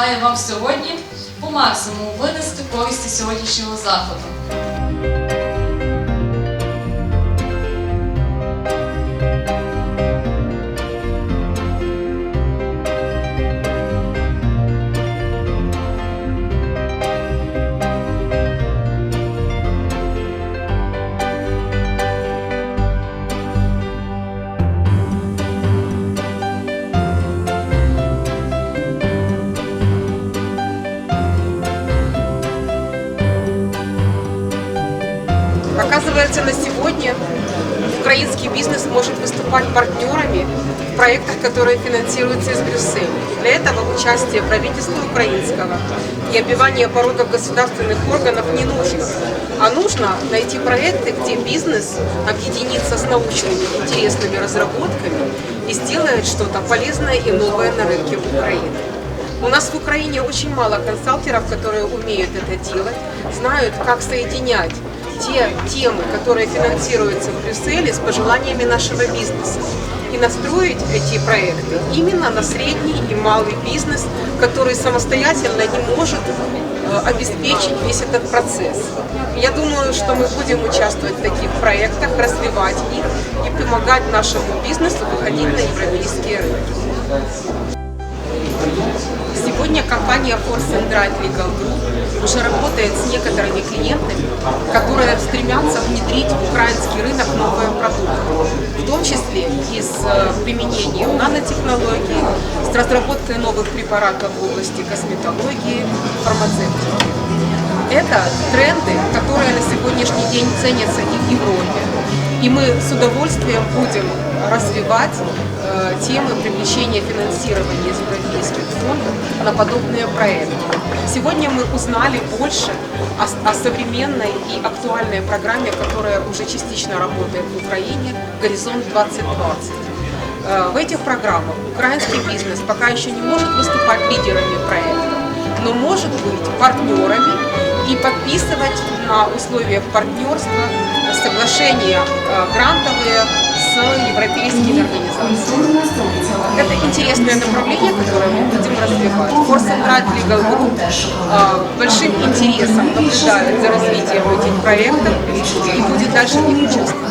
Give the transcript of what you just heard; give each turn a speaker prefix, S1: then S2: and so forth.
S1: бажаю вам сьогодні по максимуму винести користі сьогоднішнього заходу.
S2: Оказывается, на сегодня украинский бизнес может выступать партнерами в проектах, которые финансируются из Брюсселя. Для этого участие правительства украинского и обивание порогов государственных органов не нужно. А нужно найти проекты, где бизнес объединится с научными интересными разработками и сделает что-то полезное и новое на рынке Украины. У нас в Украине очень мало консалтеров, которые умеют это делать, знают, как соединять те темы, которые финансируются в Брюсселе, с пожеланиями нашего бизнеса. И настроить эти проекты именно на средний и малый бизнес, который самостоятельно не может э, обеспечить весь этот процесс. Я думаю, что мы будем участвовать в таких проектах, развивать их и помогать нашему бизнесу выходить на европейские рынки. Сегодня компания Force and Drive Legal Group уже работает с некоторыми клиентами, которые стремятся внедрить в украинский рынок новые продукты, в том числе и с э, применением нанотехнологий, с разработкой новых препаратов в области косметологии, фармацевтики. Это тренды, которые на сегодняшний день ценятся и в Европе. И мы с удовольствием будем развивать э, темы привлечения финансирования из европейских фондов на подобные проекты. Сегодня мы узнали больше о, о современной и актуальной программе, которая уже частично работает в Украине «Горизонт 2020». Э, В этих программах украинский бизнес пока еще не может выступать лидерами проекта, но может быть партнерами и подписывать на условиях партнерства соглашения э, грантовые с европейскими организациями. Это интересное направление, которое мы будем развивать. Drive Legal Group э, большим интересом наблюдает за развитием этих проектов и будет дальше в них участвовать.